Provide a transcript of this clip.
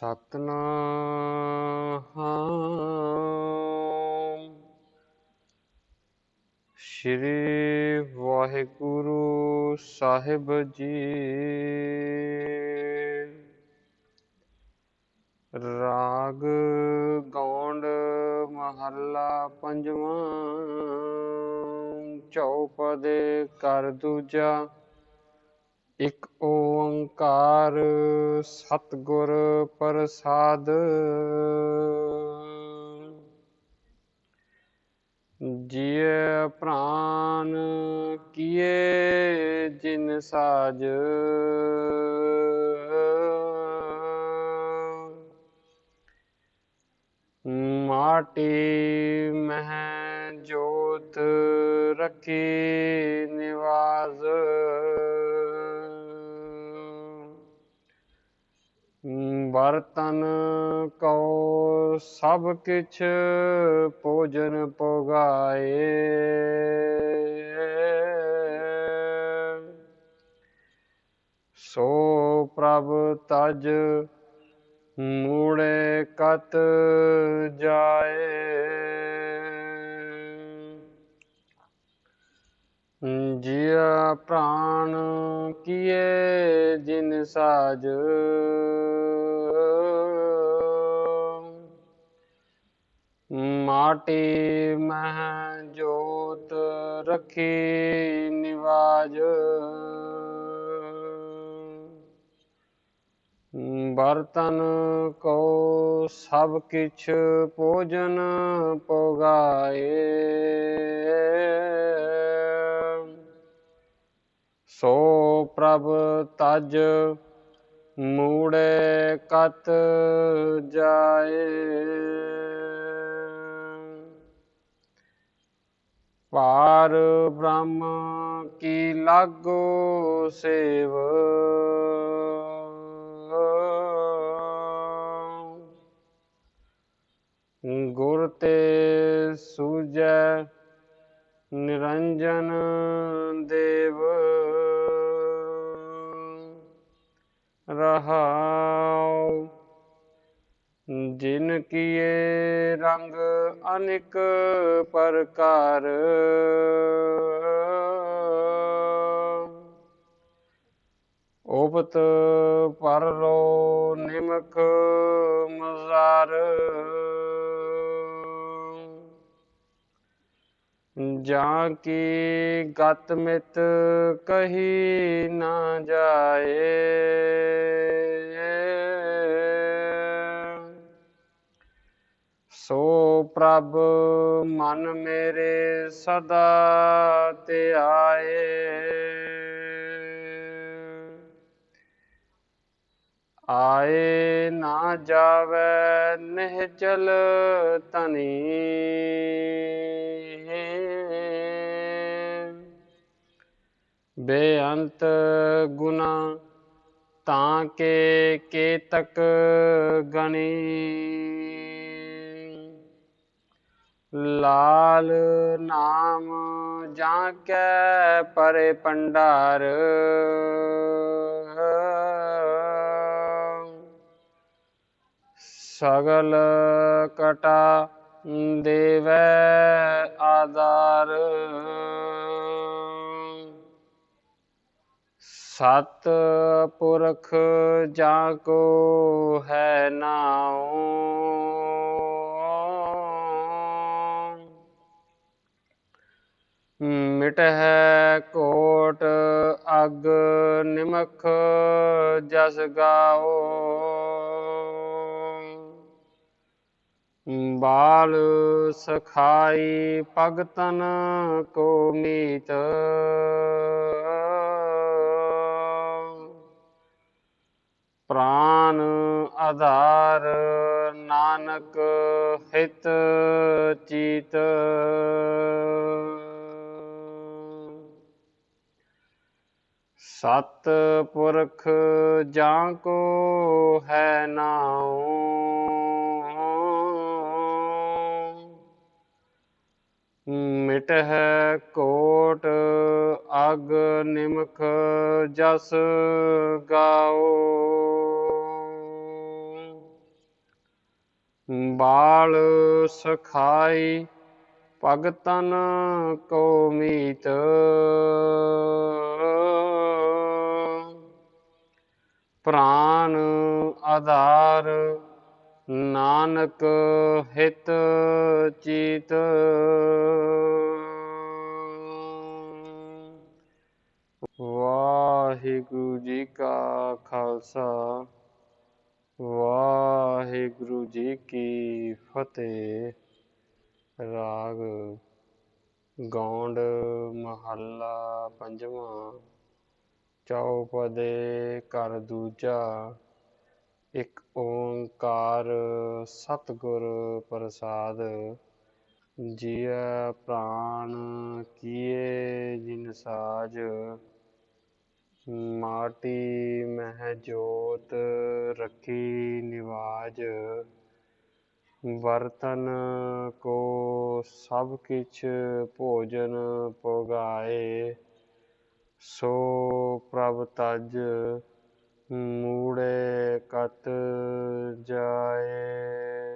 ਸਤਨਾਮ। ਸ਼੍ਰੀ ਵਾਹਿਗੁਰੂ ਸਾਹਿਬ ਜੀ। ਰਾਗ ਗੌਂਡ ਮਹੱਲਾ ਪੰਜਵਾਂ। ਚੌਪਦੇ ਕਰ ਦੂਜਾ। ਇੱਕ ਓੰਕਾਰ ਸਤਿਗੁਰ ਪ੍ਰਸਾਦ। ਜੀਅ ਪ੍ਰਾਨ ਕੀਏ ਜਿਨ ਸਾਜ। ਮਾਟੀ ਮਹਿ ਜੋਤ ਰਖੀ ਨਿਵਾਜ਼। ਬਰਤਨ ਕਉ, ਸਭ ਕਿਛ ਭੋਜਨ ਪੋਗਾਏ ਸੋ ਪ੍ਰਭ ਤਜ ਮੂੜੇ ਕਤ ਜਾਏ। ਜਿਆ ਪ੍ਰਾਣ ਕੀਏ, ਜਿਨ ਸਾਜ ਮਾਟੀ ਮਹਿ ਜੋਤ ਰਖੀ ਨਿਵਾਜ। ਬਰਤਨ ਕੋ ਸਭ ਕਿਛ ਭੋਜਨ ਪੋਗਾਏ। ਸੋ ਪ੍ਰਭ ਤਜ ਮੂੜੇ ਕਤ ਜਾਏ। ਪਾਰ ਬ੍ਰਹਮ ਕੀ ਲਾਗੋ ਸੇਵ। ਗੁਰ ਤੇ ਸੂਜੈ ਨਿਰੰਜਨ ਦੇਵ। ਰਹਾਉ ਜਿਨ ਕੀਏ ਰੰਗ ਅਨਿਕ ਪ੍ਰਕਾਰ। ਉਪਤ ਪਰਲੋ ਨਿਮਕ ਮਜ਼ਾਰ। ਜਾਂ ਕੀ ਗਤ ਮਿਤ ਕਹੀ ਨਾ ਜਾਏ। ਸੋ ਪ੍ਰਭ ਮਨ ਮੇਰੇ ਸਦਾ ਤੇ ਆਏ। ਆਏ ਨਾ ਜਾਵੇ ਨਿਹਚਲ ਤਨੀ ਬੇਅੰਤ ਗੁਨਾ ਤਾਂ ਕੇ ਕੇਤਕ ਗਣੀ। ਲਾਲ ਨਾਮ ਜਾਂ ਕੈ ਪਰੇ ਪੰਡਾਰ। ਸਗਲ ਕਟਾ ਦੇਵੈ ਆਦਾਰ ਸਤ ਪੁਰਖ ਜਾਂ ਕੋ ਹੈ ਨਾਉ। ਮਿਟ ਕੋਟ, ਅਗ ਨਿਮਖ ਜਸ ਗਾਓ। ਬਾਲ ਸਖਾਈ ਪਗਤਨ ਕੋ ਮੀਤ। ਪ੍ਰਾਨ ਆਧਾਰ ਨਾਨਕ ਹਿਤ ਚੀਤ। ਸਤ ਪੁਰਖ ਜਾਂ ਕੋ ਹੈ ਨਾਉ। ਮਿਟ ਹੈ ਕੋਟ ਅਗ ਨਿਮਖ ਜਸ ਗਾਓ ਬਾਲ ਸਖਾਈ ਭਗਤਨ ਕੋ ਮੀਤ। ਪ੍ਰਾਨ ਆਧਾਰ, ਨਾਨਕ ਹਿਤ ਚੀਤ। ਵਾਹਿਗੁਰੂ ਜੀ ਕਾ ਖਾਲਸਾ, ਵਾਹਿਗੁਰੂ ਜੀ ਕੀ ਫਤਿਹ। ਰਾਗ ਗੌਂਡ ਮਹੱਲਾ ਪੰਜਵਾਂ। ਚੌਪਦੇ ਘਰ ਦੂਜਾ, ਇੱਕ ਓੰਕਾਰ ਸਤਿਗੁਰ ਪ੍ਰਸਾਦ ਜੀਅ ਪ੍ਰਾਣ ਕੀਏ ਜਿਨ ਸਾਜ, ਮਾਟੀ ਮਹਿ ਜੋਤ ਰੱਖੀ ਨਿਵਾਜ ਬਰਤਨ ਕੋ ਸਭ ਕਿਛ ਭੋਜਨ ਪੋਗਾਏ, ਸੋ ਪ੍ਰਭ ਤਜ ਮੂੜੇ ਕਤ ਜਾਏ।